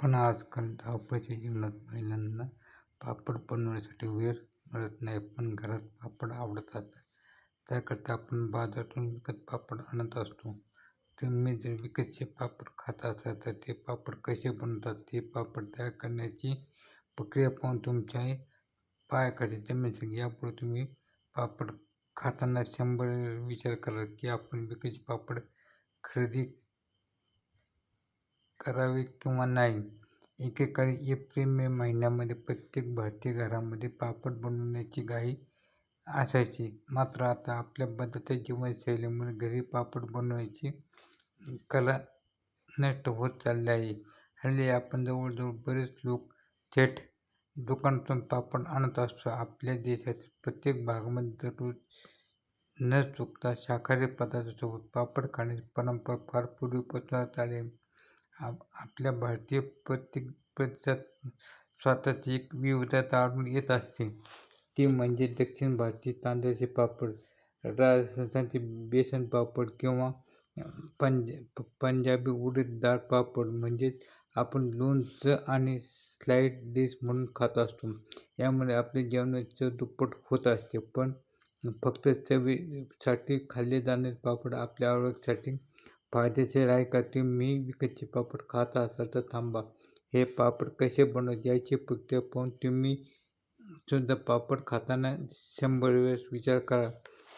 पण आजकाल धावपळीच्या जीवनात महिलांना पापड बनवण्यासाठी वेळ मिळत नाही पण घरात पापड आवडत असतात. त्याकरता आपण बाजारातून विकत पापड आणत असतो. तुम्ही जर विकतचे पापड खात असाल तर ते पापड कसे बनवतात ते पापड तयार करण्याची प्रक्रिया पाहून तुमच्या पायाकडे जमीन सांग यापुढे तुम्ही पापड खाताना शंभर विचार करा की आपण विकतचे पापड खरेदी करावे किंवा नाही एकेकाळी एप्रिल मे महिन्यामध्ये प्रत्येक भारतीय घरामध्ये पापड बनवण्याची घाई असायची. मात्र आता आपल्या बदलत्या जीवनशैलीमुळे घरी पापड बनवायची कला नष्ट होत चालली आहे. हल्ली आपण जवळजवळ बरेच लोक थेट दुकानातून पापड आणत असतो. आपल्या देशातील प्रत्येक भागामध्ये दररोज न चुकता शाकाहारी पदार्थासोबत पापड खाण्याची परंपरा फार पूर्वीपासूनच आली आहे. आप आपल्या भारतीय प्रत्येक प्रदेशात स्वतःची एक विविधता आढळून येत असते. ती म्हणजे दक्षिण भारतीय तांदळाचे पापड राजस्थानचे बेसन पापड किंवा पंज पंजाबी उडीद डाळ पापड म्हणजेच आपण लोणचं आणि स्लाईड डिश म्हणून खात असतो. यामुळे आपले जेवणाची दुप्पट होत असते. पण फक्त चवीसाठी खाल्ले जाणारे पापड आपल्या आरोग्यासाठी फायदेशीर आहे का? तुम्ही विकतचे पापड खात असाल तर थांबा. हे पापड कसे बनवत याची पुस्तक पाहून तुम्ही सुद्धा पापड खाताना शंभर वेळेस विचार करा.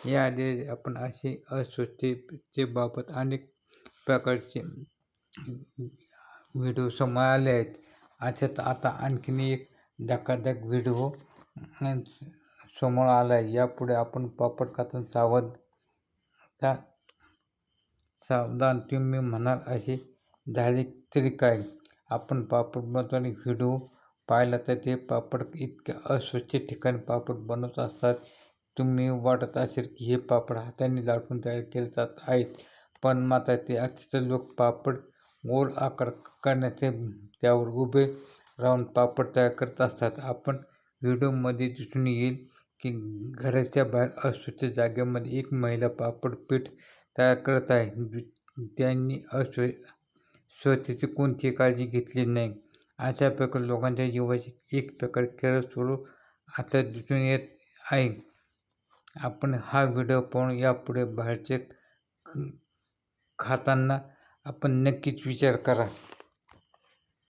याआधी आपण असे अस्वच्छतेचे बाबत अनेक प्रकारचे व्हिडिओ समोर आले आहेत. अशात आता आणखीन एक धकाधक व्हिडिओ समोर आला आहे यापुढे आपण पापड खाताना सावध सावधान तुम्ही म्हणाल असे झाले तरी काय आपण पापड बनवताना व्हिडिओ पाहिला तर ते पापड इतक्या अस्वच्छ ठिकाणी पापड बनवत असतात. तुम्ही वाटत असेल की हे पापड हाताने लाटून तयार केले जात आहेत. पण मात्र ते अक्षरशः लोक पापड गोल आकार करण्याचे त्यावर उभे राहून पापड तयार करत असतात. आपण व्हिडिओमध्ये दिसून येईल की घराच्या बाहेर अस्वच्छ जागेमध्ये एक महिला पापड पीठ तयार करत आहे. त्यांनी अस्व स्वच्छतेची कोणतीही काळजी घेतली नाही. अशा प्रकारे लोकांच्या जीवाची एक प्रकारे खेळ सुरू आता दिसून येत आहे. आपण हा व्हिडिओ पाहून यापुढे बाहेरचे खाताना आपण नक्कीच विचार करा.